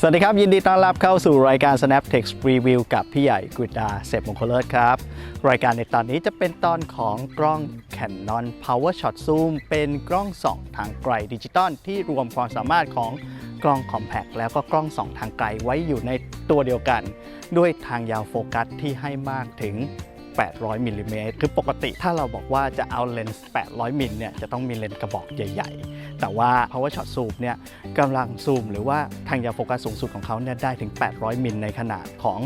สวัสดีครับ ยินดีต้อนรับเข้าสู่รายการ Snap Text Review กับพี่ใหญ่กฤษดาเสพมงคลเลิศครับ รายการในตอนนี้จะเป็นตอนของกล้อง Canon Power Shot Zoom เป็นกล้องส่องทางไกลดิจิตอลที่รวมความสามารถของกล้อง Compact แล้วก็กล้องส่องทางไกลไว้อยู่ในตัวเดียวกัน ด้วยทางยาวโฟกัสที่ให้มากถึง 800มิลลิเมตรคือปกติถ้าเราบอกว่าจะเอาเลนส์ 800มิลเนี่ยจะต้องมีเลนส์กระบอกใหญ่ ๆ แต่ว่า Power Shot Zoom เนี่ยกำลังซูมหรือว่าทางยาวโฟกัสสูงสุดของเขาเนี่ยได้ถึง 800 มิลในขนาดของ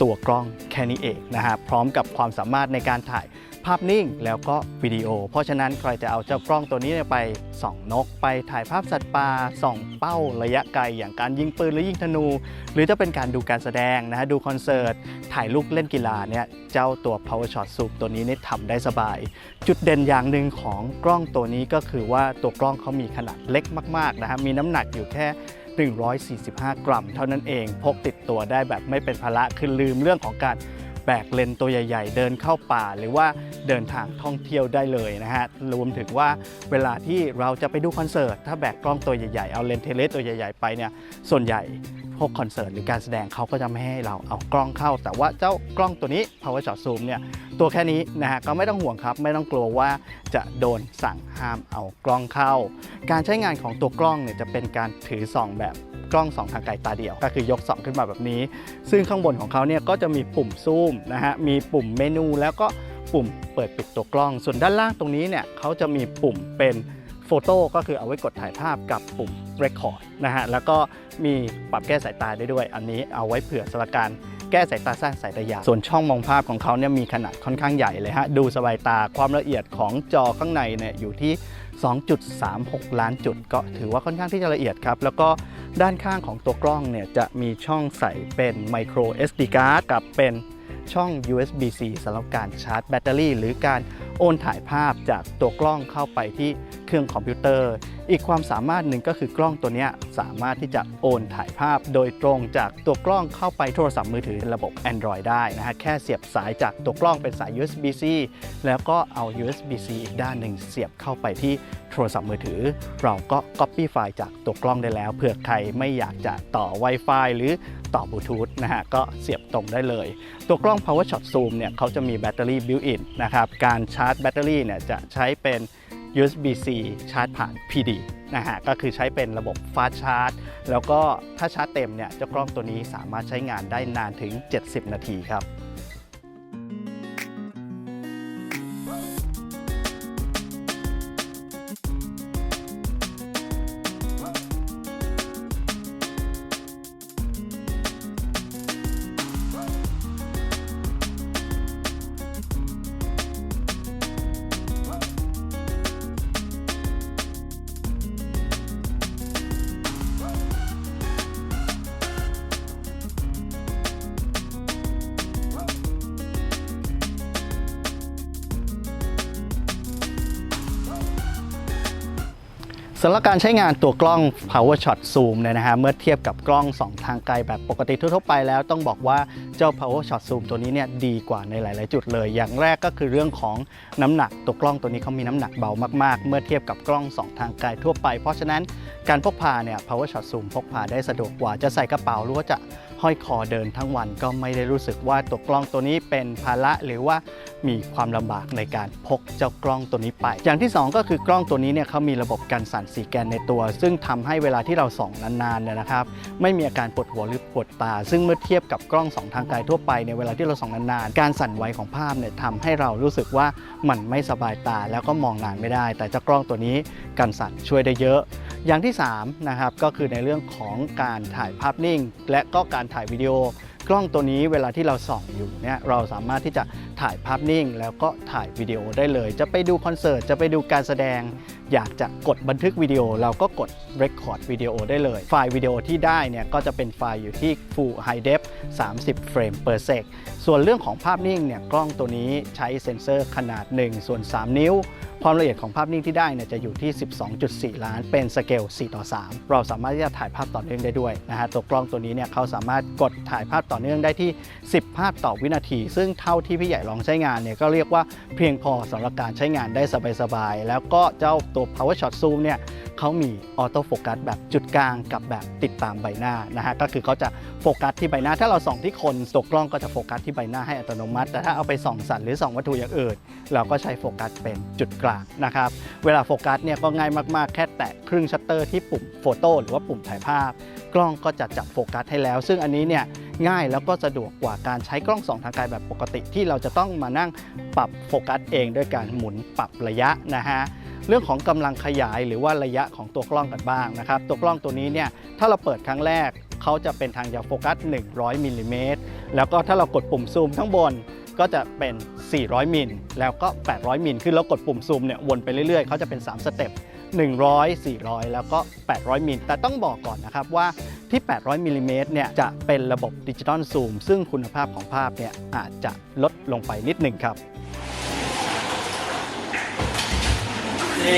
ตัวกล้องแค่นี้เองนะฮะพร้อมกับความสามารถในการถ่าย ภาพนิ่งแล้วก็วิดีโอ เพราะฉะนั้นใครจะเอาเจ้ากล้องตัวนี้ไปส่องนก ไปถ่ายภาพสัตว์ป่าส่องเป้าระยะไกล อย่างการยิงปืนหรือยิงธนู หรือจะเป็นการดูการแสดงนะฮะดูคอนเสิร์ต ถ่ายรูปเล่นกีฬาเนี่ยเจ้าตัว Power Shot Zoom ตัวนี้เนี่ยทำได้สบาย จุดเด่นอย่างหนึ่งของกล้องตัวนี้ก็คือว่าตัวกล้องเขามีขนาดเล็กมากๆนะฮะมีน้ำหนักอยู่แค่145 กรัม เท่านั้นเองพกติดตัวได้แบบไม่เป็นภาระคือลืมเรื่องของการแบกเลนตัวใหญ่ ๆ เดินเข้าป่าหรือว่า เดินทางท่องเที่ยวได้เลยนะฮะรวมถึงว่าเวลาที่เราจะไปดูคอนเสิร์ตถ้าแบกกล้องตัวใหญ่ๆเอาเลนส์เทเลสตัวใหญ่ๆไปเนี่ยส่วนใหญ่พวกคอนเสิร์ตหรือการแสดงเขาก็จะไม่ให้เราเอากล้องเข้า แต่ว่าเจ้ากล้องตัวนี้ Power Shot Zoom เนี่ยตัวแค่นี้นะฮะก็ไม่ต้องห่วงครับไม่ต้องกลัวว่าจะโดนสั่งห้ามเอากล้องเข้า การใช้งานของตัวกล้องเนี่ยจะเป็นการถือส่องแบบกล้องสองทางไกลตาเดียว ก็คือยกสองขึ้นมาแบบนี้ ซึ่งข้างบนของเขาเนี่ยก็จะมีปุ่มซูมนะฮะมีปุ่มเมนูแล้วก็ ปุ่มเปิดปิดตัวกล้อง ส่วนด้านล่างตรงนี้เนี่ยเขาจะมีปุ่มเป็นโฟโต้ก็คือเอาไว้กดถ่ายภาพกับปุ่ม Record นะฮะ แล้วก็มีปรับแก้สายตาได้ด้วย อันนี้เอาไว้เผื่อสำหรับการแก้สายตาสั้นสายตายาวส่วนช่องมองภาพของเขาเนี่ยมีขนาดค่อนข้างใหญ่เลยฮะ ดูสบายตาความละเอียดของจอข้างในเนี่ยอยู่ที่ 2.36 ล้านจุด ก็ถือว่าค่อนข้างที่จะละเอียดครับ แล้วก็ด้านข้างของตัวกล้องเนี่ยจะมีช่องใส่เป็น micro SD card กับเป็น ช่อง USB-C สำหรับการชาร์จแบตเตอรี่ หรือการโอนถ่ายภาพจากตัวกล้องเข้าไปที่ รื่องคอมพิวเตอร์ อีกความสามารถหนึ่งก็คือกล้องตัวนี้สามารถที่จะโอนถ่ายภาพโดยตรงจากตัวกล้องเข้าไปโทรศัพท์มือถือระบบ Android ได้นะฮะแค่เสียบสายจากตัวกล้องเป็นสาย USB-C แล้วก็เอา USB-C อีกด้านหนึ่งเสียบเข้าไปที่โทรศัพท์มือถือ เราก็ Copy ไฟล์จากตัวกล้องได้แล้วเผื่อใครไม่อยากจะต่อ Wi-Fi หรือต่อบลูทูธนะฮะก็เสียบตรงได้เลย ตัวกล้อง Power Shot Zoom เนี่ยเขาจะมีแบตเตอรี่ built-in นะครับการชาร์จแบตเตอรี่เนี่ยจะใช้เป็น USB-C ชาร์จผ่าน PD นะฮะก็คือใช้เป็นระบบ Fast Charge แล้วก็ถ้าชาร์จเต็มเนี่ยเจ้ากล้องตัวนี้สามารถใช้งานได้นานถึง 70 นาทีครับ สำหรับการใช้งานตัวกล้อง Power Shot Zoom เนี่ยนะฮะเมื่อเทียบกับกล้องสองทางไกลแบบปกติทั่วๆไปแล้วต้องบอกว่าเจ้า Power Shot Zoom ตัวนี้เนี่ยดีกว่าในหลาย ๆ จุดเลย อย่างแรกก็คือเรื่องของน้ำหนักตัวกล้องตัวนี้เขามีน้ำหนักเบามาก ๆ เมื่อเทียบกับกล้อง2ทางไกลทั่วไป เพราะฉะนั้นการพกพาเนี่ย Power Shot Zoom พกพาได้สะดวกกว่าจะใส่กระเป๋าหรือว่าจะ ห้อยคอเดินทั้งวันก็ไม่ได้รู้สึกว่าตัวกล้องตัวนี้เป็นภาระหรือว่ามีความลำบากในการพกเจ้ากล้องตัวนี้ไป อย่างที่ 2 ก็คือกล้องตัวนี้เนี่ยเขามีระบบกันสั่นสีแกนในตัว ซึ่งทำให้เวลาที่เราส่องนานๆเนี่ยนะครับ ไม่มีอาการปวดหัวหรือปวดตา ซึ่งเมื่อเทียบกับกล้องสองทางไกลทั่วไปในเวลาที่เราส่องนานๆ การสั่นไหวของภาพเนี่ยทำให้เรารู้สึกว่ามันไม่สบายตาแล้วก็มองนานไม่ได้ แต่เจ้ากล้องตัวนี้กันสั่นช่วยได้เยอะ อย่างที่3นะครับก็คือในเรื่องของการถ่ายภาพนิ่ง และก็การถ่ายวิดีโอกล้องตัวนี้เวลาที่เราส่องอยู่เนี่ยเราสามารถที่จะถ่ายภาพนิ่ง แล้วก็ถ่ายวิดีโอได้เลย จะไปดูคอนเสิร์ตจะไปดูการแสดง อยากจะกดบันทึกวิดีโอเราก็กด Record วิดีโอได้เลย ไฟล์วิดีโอที่ได้เนี่ยก็จะเป็นไฟล์อยู่ที่ Full High Def 30 เฟรม per sec ส่วนเรื่องของภาพนิ่งเนี่ยกล้องตัวนี้ใช้เซ็นเซอร์ขนาด 1 ส่วน 3 นิ้ว ความละเอียดของภาพนิ่งที่ได้เนี่ยจะอยู่ที่ 12.4 ล้าน เป็นสเกล 4 ต่อ 3 เราสามารถที่จะถ่ายภาพต่อเนื่องได้ด้วยนะฮะ ตัวกล้องตัวนี้เนี่ยเขาสามารถกดถ่ายภาพต่อเนื่องได้ที่ 10 ภาพต่อวินาที ซึ่งเท่าที่พี่ใหญ่ลองใช้งานเนี่ยก็เรียกว่าเพียงพอสำหรับการใช้งานได้สบายๆ แล้วก็เจ้าตัว Power Shot Zoom เนี่ยเขามีออโต้โฟกัสแบบจุดกลางกับแบบติดตามใบหน้านะฮะก็คือเขาจะโฟกัสที่ใบหน้า ถ้าเราส่องที่คนตัวกล้องก็จะโฟกัสที่ใบหน้าให้อัตโนมัติ แต่ถ้าเอาไปส่องสัตว์หรือส่องวัตถุอย่างอื่น เราก็ใช้โฟกัสเป็นจุดกลางนะครับเวลาโฟกัสเนี่ยก็ง่ายมากๆ แค่แตะครึ่งชัตเตอร์ที่ปุ่มโฟโต้หรือว่าปุ่มถ่ายภาพ กล้องก็จะจับโฟกัสให้แล้ว ซึ่งอันนี้เนี่ยง่ายแล้วก็สะดวกกว่าการใช้กล้องส่องทางไกลแบบปกติที่เราจะต้องมานั่งปรับโฟกัสเองด้วยการหมุนปรับระยะนะฮะ เรื่องของกำลังขยายหรือว่าระยะของตัวกล้องกันบ้างนะครับ ตัวกล้องตัวนี้เนี่ยถ้าเราเปิดครั้งแรกเขาจะเป็นทางยาวโฟกัส 100มิลลิเมตรแล้วก็ถ้าเรากดปุ่มซูมข้างบนก็จะเป็น 400มิลแล้วก็ 800มิลคือเรากดปุ่มซูมเนี่ยวนไปเรื่อยๆเขาจะเป็น 3 สเต็ป100 400 แล้วก็ 800 มิล แต่ต้องบอกก่อนนะครับว่าที่ 800 มิลลิเมตรเนี่ยจะเป็นระบบดิจิตอลซูม ซึ่งคุณภาพของภาพเนี่ยอาจจะลดลงไปนิดหนึ่งครับ เท่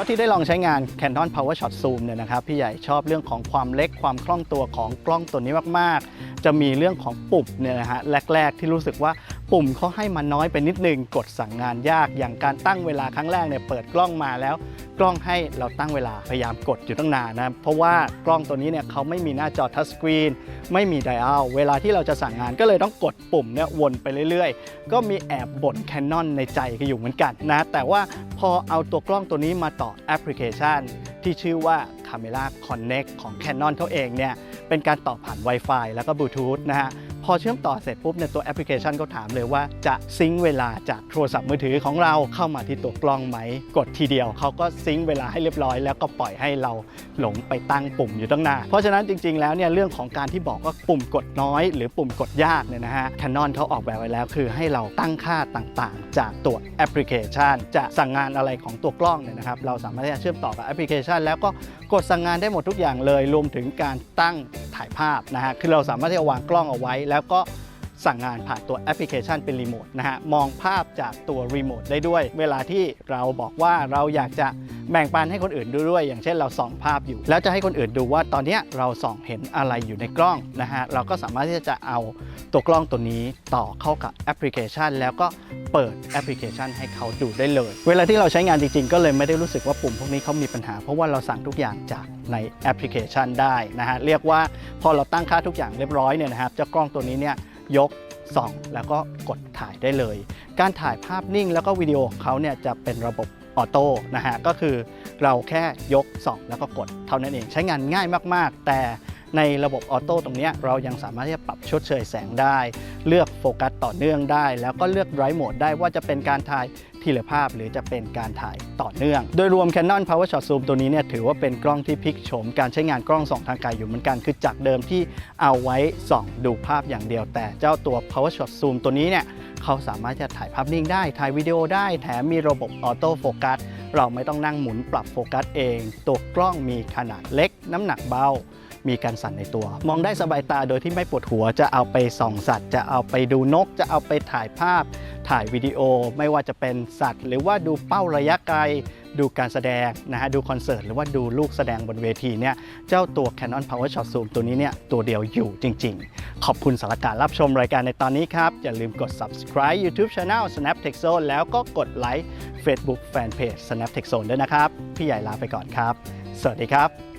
าที่ได้ลองใช้งาน Canon PowerShot Zoom เนี่ยนะครับพี่ใหญ่ชอบเรื่องของความเล็กความคล่องตัวของกล้องตัวนี้มาก ๆ จะมีเรื่องของปุ่มเนี่ยนะฮะแรก ๆ ที่รู้สึกว่า ปุ่มเขาให้มาน้อยไปนิดนึง กดสั่งงานยาก อย่างการตั้งเวลาครั้งแรกเนี่ยเปิดกล้องมาแล้ว กล้องให้เราตั้งเวลาพยายามกดอยู่ตั้งนานนะ เพราะว่ากล้องตัวนี้เนี่ยเขาไม่มีหน้าจอทัชสกรีนไม่มีไดอัลเวลาที่เราจะสั่งงานก็เลยต้องกดปุ่มเนี่ยวนไปเรื่อยๆ ก็มีแอบบ่น Canon ในใจก็อยู่เหมือนกันนะ แต่ว่าพอเอาตัวกล้องตัวนี้มาต่อแอปพลิเคชัน ที่ชื่อว่า Camera Connect ของ Canon เขาเองเนี่ยเป็นการต่อผ่าน Wi-Fi แล้วก็บลูทูธนะฮะ พอเชื่อมต่อเสร็จปุ๊บเนี่ยตัวแอปพลิเคชันก็ถามเลยว่าจะซิงเวลาจากโทรศัพท์มือถือของเราเข้ามาที่ตัวกล้องไหม กดทีเดียวเขาก็ซิงเวลาให้เรียบร้อย แล้วก็ปล่อยให้เราหลงไปตั้งปุ่มอยู่ตั้งนานเพราะฉะนั้นจริง ๆ แล้วเนี่ยเรื่องของการที่บอกว่าปุ่มกดน้อย หรือปุ่มกดยากเนี่ยนะฮะ Canon เขาออกแบบไว้แล้ว คือให้เราตั้งค่าต่างๆ จากตัวแอปพลิเคชัน จะสั่งงานอะไรของตัวกล้องเนี่ยนะครับเราสามารถที่จะเชื่อมต่อกับแอปพลิเคชัน แล้วก็กดสั่งงานได้หมดทุกอย่างเลยรวมถึงการตั้งถ่ายภาพนะฮะคือเราสามารถที่จะวางกล้องเอาไว้แล้วก็สั่งงานผ่านตัวแอปพลิเคชันเป็นรีโมทนะฮะมองภาพจากตัวรีโมทได้ด้วย เวลาที่เราบอกว่าเราอยากจะแบ่งปันให้คนอื่นดูด้วย อย่างเช่นเราส่องภาพอยู่ แล้วจะให้คนอื่นดูว่าตอนนี้เราส่องเห็นอะไรอยู่ในกล้องนะฮะเราก็สามารถที่จะเอาตัวกล้องตัวนี้ต่อเข้ากับแอปพลิเคชัน แล้วก็เปิดแอปพลิเคชันให้เขาดูได้เลย เวลาที่เราใช้งานจริงๆ ก็เลยไม่ได้รู้สึกว่าปุ่มพวกนี้เขามีปัญหา เพราะว่าเราสั่งทุกอย่างจาก ในแอปพลิเคชันได้นะฮะเรียกว่าพอเราตั้งค่าทุกอย่างเรียบร้อยเนี่ยนะครับเจ้ากล้องตัวนี้เนี่ยยกส่องแล้วก็กดถ่ายได้เลย การถ่ายภาพนิ่งแล้วก็วิดีโอของเขาเนี่ยจะเป็นระบบออโต้นะฮะก็คือเราแค่ยกส่องแล้วก็กดเท่านั้นเองใช้งานง่ายมาก ๆ แต่ ในระบบออโต้ตรงนี้เรายังสามารถที่จะปรับชดเชยแสงได้ เลือกโฟกัสต่อเนื่องได้ แล้วก็เลือก Drive Mode ได้ว่าจะเป็นการถ่ายทีละภาพหรือจะเป็นการถ่ายต่อเนื่อง โดยรวม Canon PowerShot Zoom ตัวนี้เนี่ยถือว่าเป็นกล้องที่พลิกโฉมการใช้งานกล้องส่องทางไกลอยู่เหมือนกัน คือจากเดิมที่เอาไว้ส่องดูภาพอย่างเดียว แต่เจ้าตัว PowerShot Zoom ตัวนี้เนี่ยเขาสามารถจะถ่ายภาพนิ่งได้ ถ่ายวิดีโอได้ แถมมีระบบออโต้โฟกัส เราไม่ต้องนั่งหมุนปรับโฟกัสเอง ตัวกล้องมีขนาดเล็ก น้ำหนักเบา มีการสั่นในตัว มองได้สบายตาโดยที่ไม่ปวดหัวจะเอาไปส่องสัตว์ จะเอาไปดูนก จะเอาไปถ่ายภาพ ถ่ายวิดีโอ ไม่ว่าจะเป็นสัตว์ หรือว่าดูเป้าระยะไกล ดูการแสดงนะฮะดูคอนเสิร์ตหรือว่าดูลูกแสดงบนเวทีเนี่ยเจ้าตัว Canon PowerShot Zoom ตัวนี้เนี่ยตัวเดียวอยู่จริง ๆ ขอบคุณสำหรับการรับชมรายการในตอนนี้ครับ อย่าลืมกด subscribe YouTube Channel Snap Tech Zone แล้วก็กดไลค์ Facebook Fanpage Snap Tech Zone ด้วยนะครับ พี่ใหญ่ลาไปก่อนครับ สวัสดีครับ